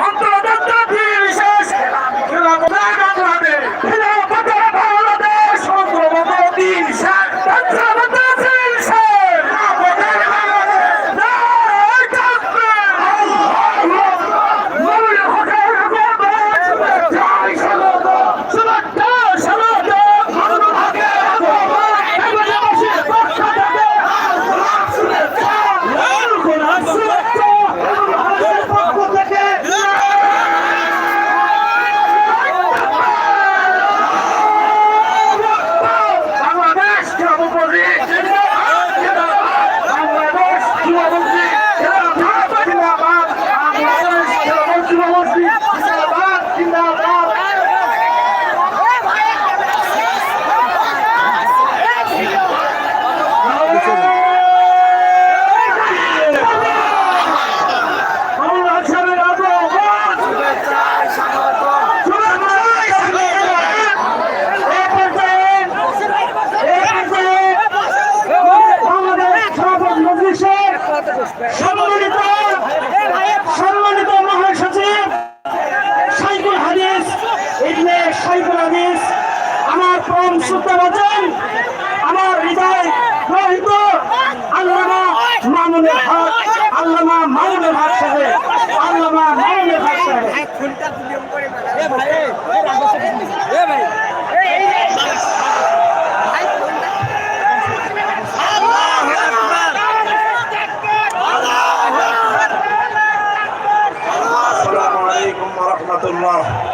আপনারা সম্মানিত আমার প্রম সূত্র বচন আমার হৃদয় আল্লামা মামুনের হক, আল্লামা মামুনের হক সাহেব, আল্লামা মামুনের হক সাহেব। আসসালামু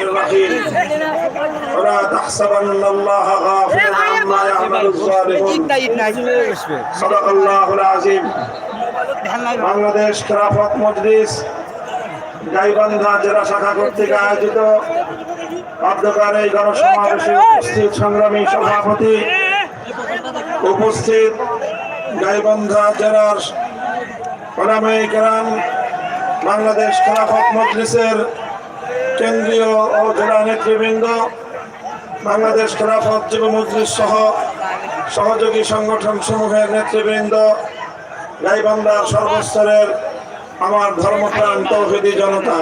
الرحيم ولا تحسبن الله غافلا عما يعمل الظالمون صدق الله العظيم বাংলাদেশ খেলাফত মজলিস গাইবান্ধা জেলা শাখা কর্তৃক আয়োজিত অধ্যকার এই গণসমাবেশে উপস্থিত সংগ্রামী সভাপতি উপস্থিত গাইবান্ধা জেলার ওলামাই কেরাম বাংলাদেশ খেলাফত মজলিসের কেন্দ্রীয় ও জেলা নেতৃবৃন্দ, বাংলাদেশ খেলাফত যুব মজলিস সহ সহযোগী সংগঠন সমূহের নেতৃবৃন্দ, গাইবান্ধার সর্বস্তরের আমার ধর্মপ্রাণ তৌহিদি জনতা।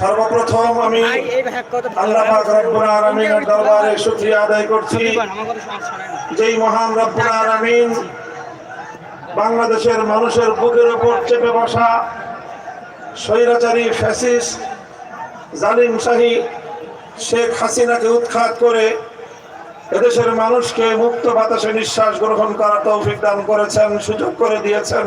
সর্বপ্রথম আমি আল্লাহ দরবারে শুকরিয়া আদায় করছি। যেই মহান রব্বুল আলামিন বাংলাদেশের মানুষের বুকের উপর চেপে বসা স্বৈরাচারী ফ্যাসিস জালিম শাহী শেখ হাসিনাকে উৎখাত করে এদেশের মানুষকে মুক্ত বাতাসে নিঃশ্বাস গ্রহণ করার তৌফিক দান করেছেন, সুযোগ করে দিয়েছেন।